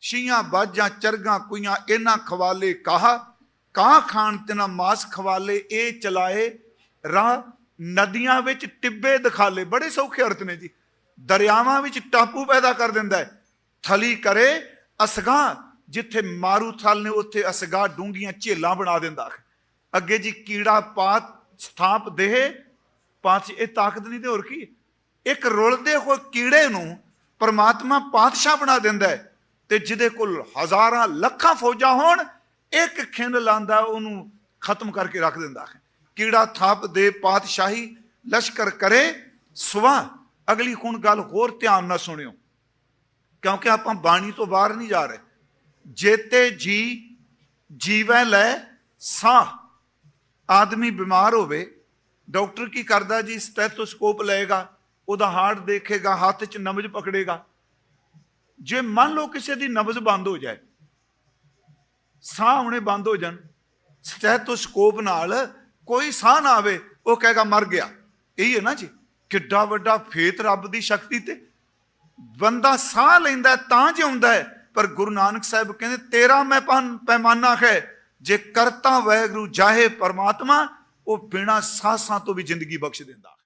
ਛੀਆਂ, ਬਾਜਾਂ, ਚਰਗਾਂ, ਕੁਈਆਂ, ਇਹਨਾਂ ਖਵਾਲੇ ਕਾਹ? ਕਾਂ ਖਾਣ ਤੇ ਮਾਸ ਖਵਾਲੇ? ਇਹ ਚਲਾਏ ਰਾਹ ਨਦੀਆਂ ਵਿੱਚ ਟਿੱਬੇ ਦਿਖਾਲੇ। ਬੜੇ ਸੌਖੇ ਅਰਥ ਨੇ ਜੀ। ਦਰਿਆਵਾਂ ਵਿੱਚ ਟਾਪੂ ਪੈਦਾ ਕਰ ਦਿੰਦਾ ਹੈ। ਥਲੀ ਕਰੇ ਅਸਗਾ, ਜਿੱਥੇ ਮਾਰੂ ਥਲ ਨੇ, ਉੱਥੇ ਅਸਗਾ ਡੂੰਗੀਆਂ ਝੇਲਾਂ ਬਣਾ ਦਿੰਦਾ ਅੱਗੇ ਜੀ ਕੀੜਾ ਪਾਤ ਸਥਾਪ ਦੇਹ। ਪਾਤ ਇਹ ਤਾਕਤ ਨਹੀਂ ਤੇ ਹੋਰ ਕੀ? ਇੱਕ ਰੁਲਦੇ ਹੋਏ ਕੀੜੇ ਨੂੰ ਪਰਮਾਤਮਾ ਪਾਤਸ਼ਾਹ ਬਣਾ ਦਿੰਦਾ ਹੈ। ਤੇ ਜਿਹਦੇ ਕੋਲ ਹਜ਼ਾਰਾਂ ਲੱਖਾਂ ਫੌਜਾਂ ਹੋਣ, ਇੱਕ ਖਿੰਡ ਲਾਂਦਾ, ਉਹਨੂੰ ਖਤਮ ਕਰਕੇ ਰੱਖ ਦਿੰਦਾ ਹੈ। ਕੀੜਾ ਥਾਪ ਦੇ ਪਾਤਸ਼ਾਹੀ ਲਸ਼ਕਰ ਕਰੇ, ਸੁਵਾ। ਅਗਲੀ ਹੁਣ ਗੱਲ ਹੋਰ ਧਿਆਨ ਨਾਲ ਸੁਣਿਓ। ਕਿਉਂਕਿ ਆਪਾਂ ਬਾਣੀ ਤੋਂ ਬਾਹਰ ਨਹੀਂ ਜਾ ਰਹੇ। ਜੇਤੇ ਜੀ, ਜੀਵੈ ਲੈ, ਸਾਹ। ਆਦਮੀ ਬਿਮਾਰ ਹੋਵੇ, ਡਾਕਟਰ ਕੀ ਕਰਦਾ ਜੀ? ਸਟੈਥੋਸਕੋਪ ਲਏਗਾ, ਉਹਦਾ ਹਾਰਟ ਦੇਖੇਗਾ, ਹੱਥ 'ਚ ਨਮਜ਼ ਪਕੜੇਗਾ। ਜੇ ਮੰਨ ਲਓ ਕਿਸੇ ਦੀ ਨਬਜ਼ ਬੰਦ ਹੋ ਜਾਏ, ਸਾਹ ਆਉਣੇ ਬੰਦ ਹੋ ਜਾਣ ਸਟੈਥੋਸਕੋਪ ਨਾਲ ਕੋਈ ਸਾਹ ਨਾ ਆਵੇ, ਉਹ ਕਹੇਗਾ ਮਰ ਗਿਆ। ਇਹੀ ਹੈ ਨਾ ਜੀ, ਕਿੱਡਾ ਵੱਡਾ ਫੇਤ ਰੱਬ ਦੀ ਸ਼ਕਤੀ ਤੇ। ਬੰਦਾ ਸਾਹ ਲੈਂਦਾ ਤਾਂ ਜਿਉਂਦਾ ਹੈ, ਪਰ ਗੁਰੂ ਨਾਨਕ ਸਾਹਿਬ ਕਹਿੰਦੇ, ਤੇਰਾ ਮੈਂ ਪੈਮਾਨਾ ਹੈ, ਜੇ ਕਰਤਾ ਵੈਗਰੂ ਜਾਹੇ ਪਰਮਾਤਮਾ, ਉਹ ਬਿਨਾ ਸਾਹਾਂ ਤੋਂ ਵੀ ਜ਼ਿੰਦਗੀ ਬਖਸ਼ ਦਿੰਦਾ।